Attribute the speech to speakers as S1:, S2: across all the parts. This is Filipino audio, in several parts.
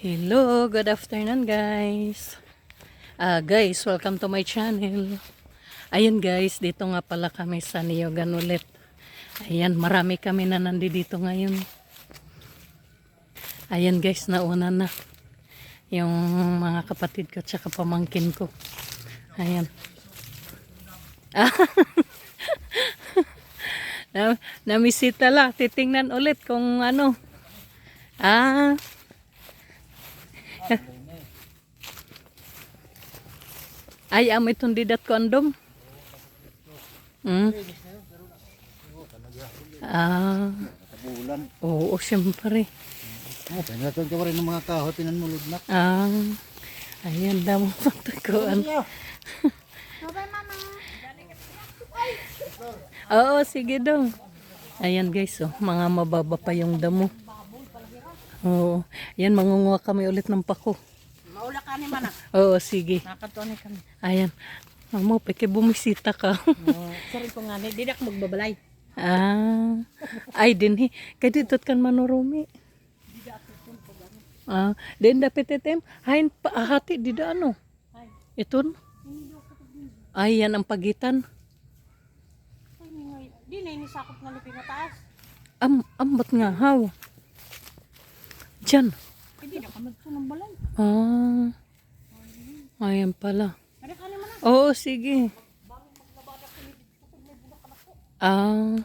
S1: Hello, good afternoon guys. Ah guys, welcome to my channel. Ayun guys, dito nga pala kami sa Niogan ulit. Ayan, marami kami na nandito ngayon. Ayan guys, nauna na. Yung mga kapatid ko at pamangkin ko. Ayan. na, namisita lang. Titingnan ulit kung ano. Ah, Ay, amo itong didat ko andom. Hmm? Ah,
S2: Bulan.
S1: oo, siyempre.
S2: Oh, pinatod ka pa rin ng mga kahoy, pinanmulod na.
S1: Ah, ayan daw mo pagtakuan. Oo, sige daw. Ayan guys, oh, mga mababa pa yung damo. Oo, yan, mangunguha kami ulit ng pako.
S3: Maula ka ni manak.
S1: Oo, sige.
S3: Nakato ni kami.
S1: Ayan. Mamo, peke bumisita ka.
S3: Oh, sorry ko nga ni didak magbabalay.
S1: Ah, ay din hi. Kaya dito kan manurumi. Ah, din dapat item. Hain pa hati di da ano. Iton. Ay, yan ang pagitan.
S3: Di na ini sakop nga lipi nga taas.
S1: Am, ambat nga, how? Diyan.
S3: Ay,
S1: Ah, ayan pala. Oo, sige. Ah,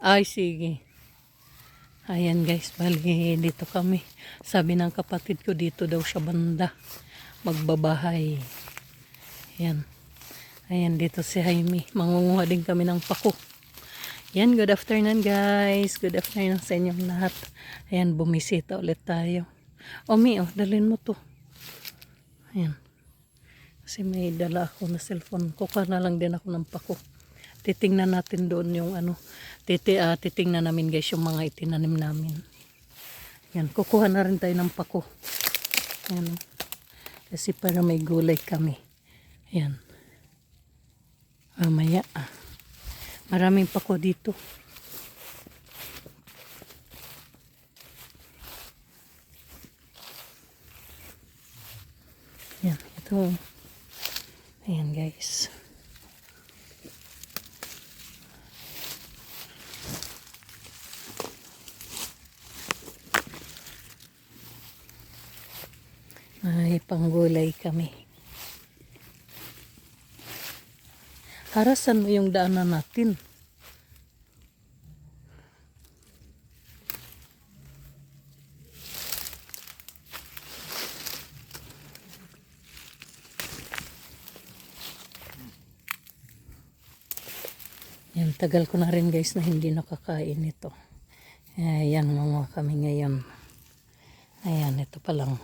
S1: ay, sige. Ayan guys, bali dito kami. Sabi ng kapatid ko dito daw siya banda. Magbabahay. Ayan. Ayan dito si Jaime. Mangunguha din kami ng pako. Ayan, good afternoon guys. Good afternoon sa inyong lahat. Ayan, bumisita ulit tayo. Omi, oh, dalhin mo to. Ayan. Kasi may dala ako na cellphone. Kuka na lang din ako ng pako. Titingnan natin doon yung ano. Titi, ah, titingnan namin guys yung mga itinanim namin. Yan, kukuha na rin tayo ng pako. Yan. oh. Kasi para may gulay kami. Yan. Mamaya. Ah. Maraming pako dito. Yan, ito. Ayan guys. Ay, panggulay kami. Harasan mo yung daanan natin. Yan, tagal ko na rin guys na hindi nakakain ito. Ayan, mga kami ngayon. Ayan, ito pa lang.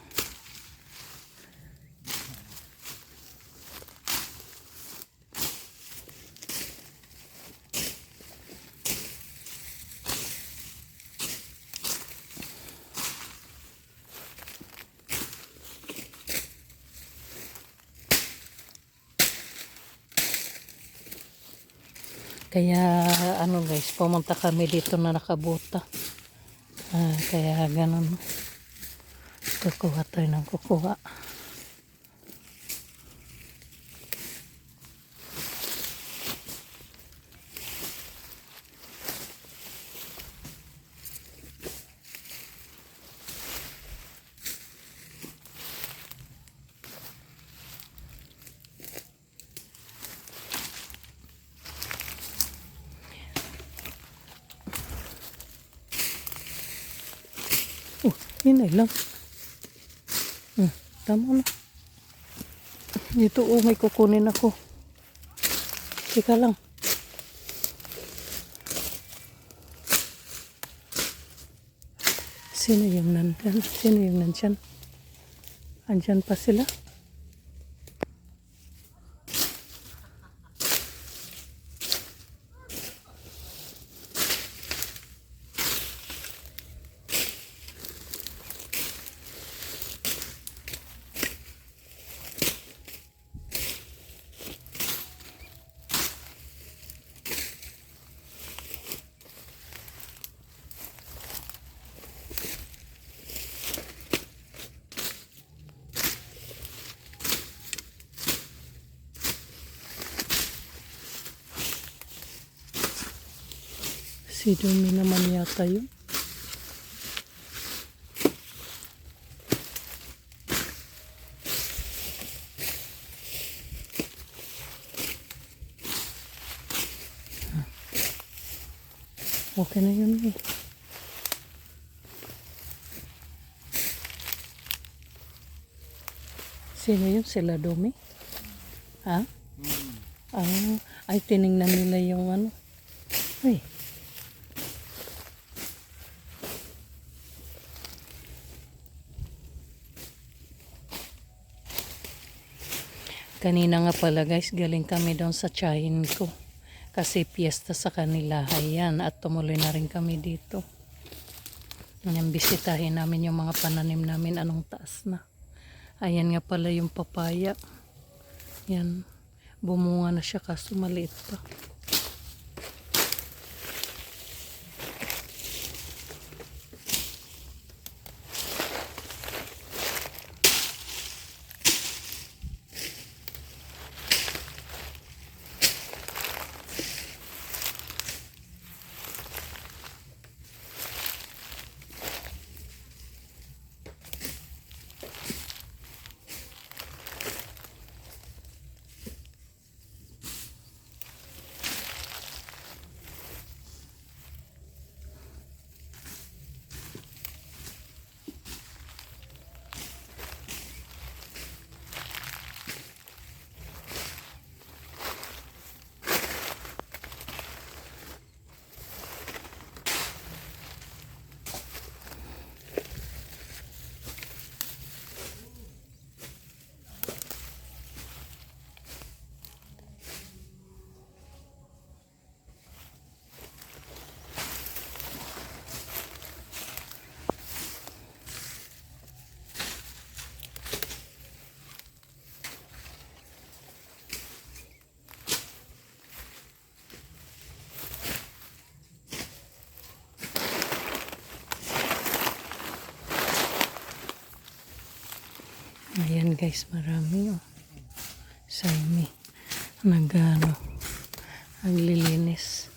S1: Kaya ano guys, pumunta kami dito na nakabuta. Ah, kaya ganun. Kukuha tayo ng kukuha. Oh, yun ay lang. Hmm, tama na. Dito oh, may kukunin ako. Teka lang. Sino yung nandyan? Sino yung nandyan? Andyan pa sila? Si Dumi naman yata yun. Okay na yun eh. Sino yun? Sila Dumi? Ha? Ah, ay tiningnan nila yung ano. Ay. Kanina nga pala guys, galing kami doon sa tsahin ko. Kasi piyesta sa kanila. Ayan, at tumuloy na rin kami dito. Ayan, bisitahin namin yung mga pananim namin anong taas na. Ayan nga pala yung papaya. Yan. Bumunga na siya kaso maliit pa. Ayan guys, marami oh. Saimi. Nagano. Naglilinis.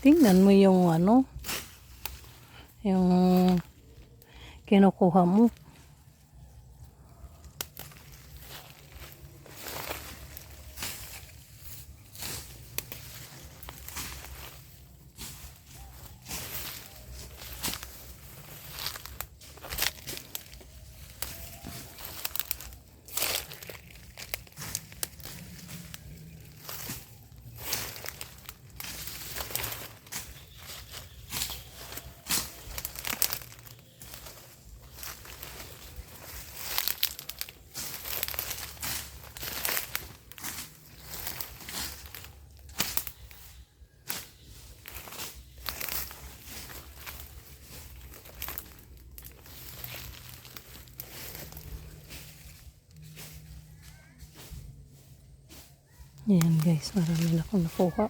S1: Tingnan mo yung ano. Yung kinukuha mo. Ayan guys, marami na akong nakuha.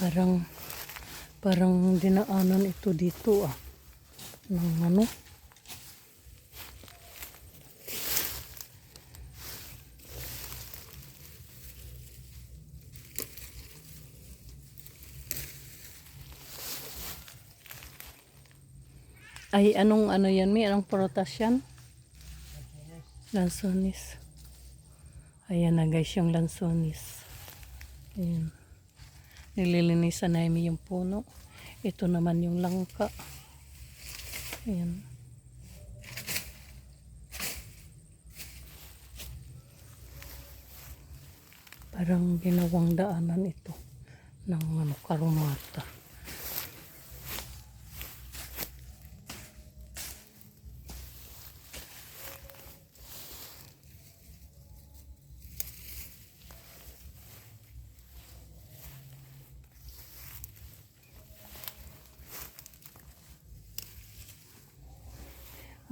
S1: Parang, parang dinaanan ito dito ah. Ng ano? Ay, anong ano yan, may anong prutas yan? Lansonis. Ayan na guys, yung lansonis. Ayan. Nililinisan namin yung puno. Ito naman yung langka. Ayan. Parang ginawang daanan ito ng ano, karumata.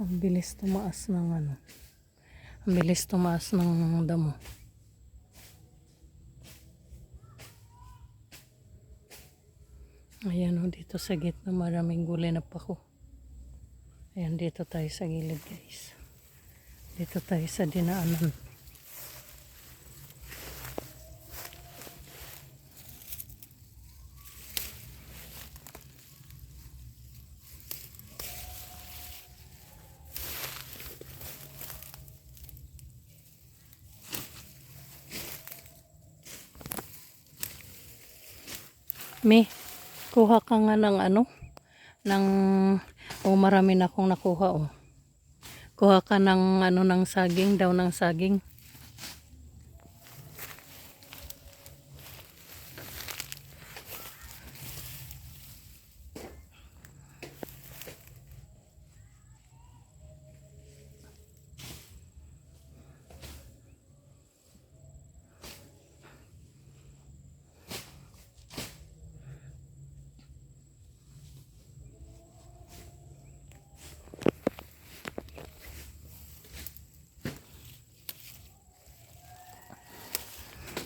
S1: Ang bilis tumaas ng ano. Ang bilis tumaas ng damo. Ayan o, dito sa gitna maraming gulay na pako. Ayan, dito tayo sa gilid guys. Dito tayo sa dinaanan. Me, kuha ka nga ng ano, ng, oh marami na akong nakuha oh. Kuha ka ng ano ng saging, daw ng saging.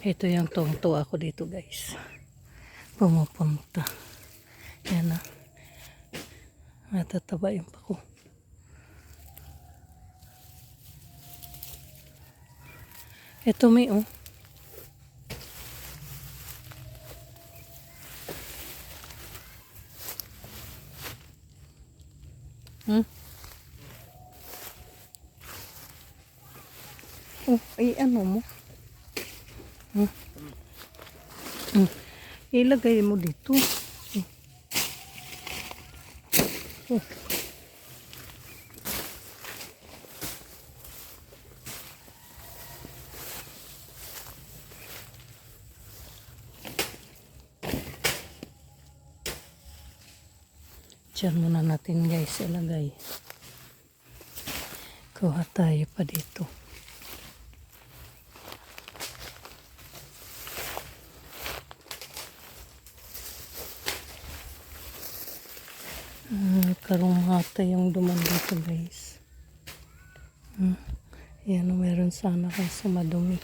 S1: Ito yung tungto ako dito guys. Pumupunta. Yan na. Natataba yung pako. Ito may oh. Hmm? Oh, ay ano mo? Hmm. Ilagay mo dito. Oh. Diyan muna natin guys ilagay. Kuha tayo pa dito. Ah, karumata yung duman dito guys. Hmm. Yan, meron sana kasi madumi.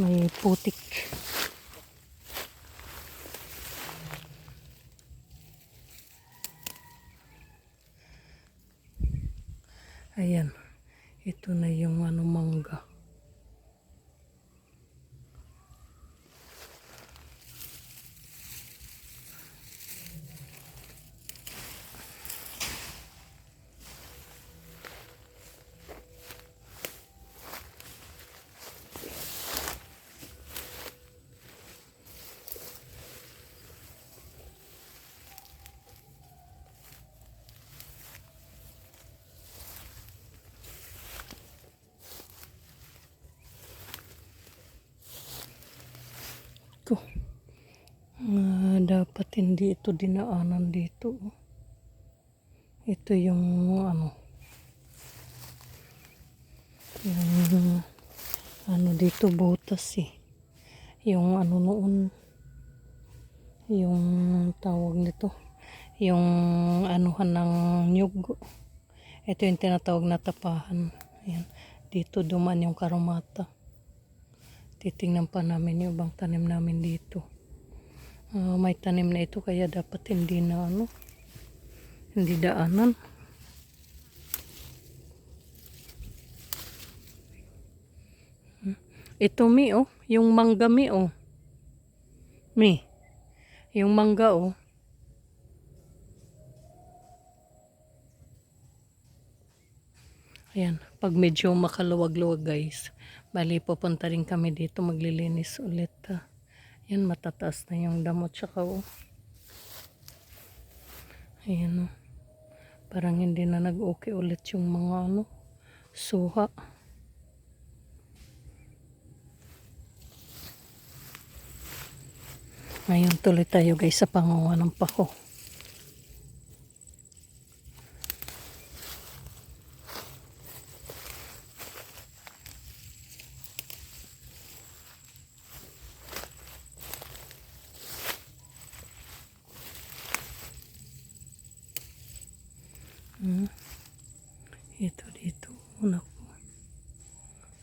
S1: May putik. Ayan. Ito na yung ano mangga. ko. Ah, dapat hindi ito dinaanan dito. Ito yung ano. Yung ano dito butas eh. Yung ano noon. Yung tawag nito. Yung anuhan ng nyug. Ito yung tinatawag na tapahan. Ayan. Dito duman yung karumata titingnan pa namin yung ibang tanim namin dito. Ah, may tanim na ito kaya dapat hindi na ano, hindi daanan. Hmm. Ito mi oh, yung mangga mi oh. Mi. Yung mangga oh. Ayan, pag medyo makaluwag-luwag guys, bali pupunta rin kami dito maglilinis ulit. ah. Ayan, matataas na yung damot tsaka oh. Ayan oh. Parang hindi na nag-okay ulit yung mga ano, suha. Ngayon tuloy tayo guys sa panguha ng pako. Hmm. Ito dito. Naku.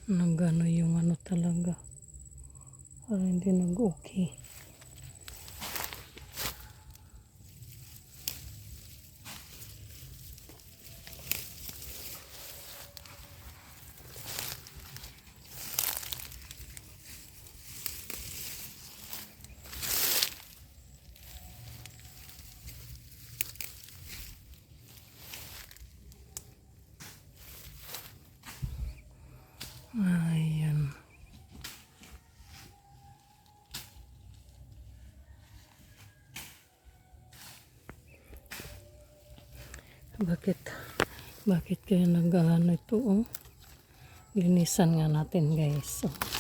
S1: Nagano yung ano talaga. Parang hindi nag-okay. Bakit? Bakit kaya nag ano ito oh? Linisan nga natin guys. Oh.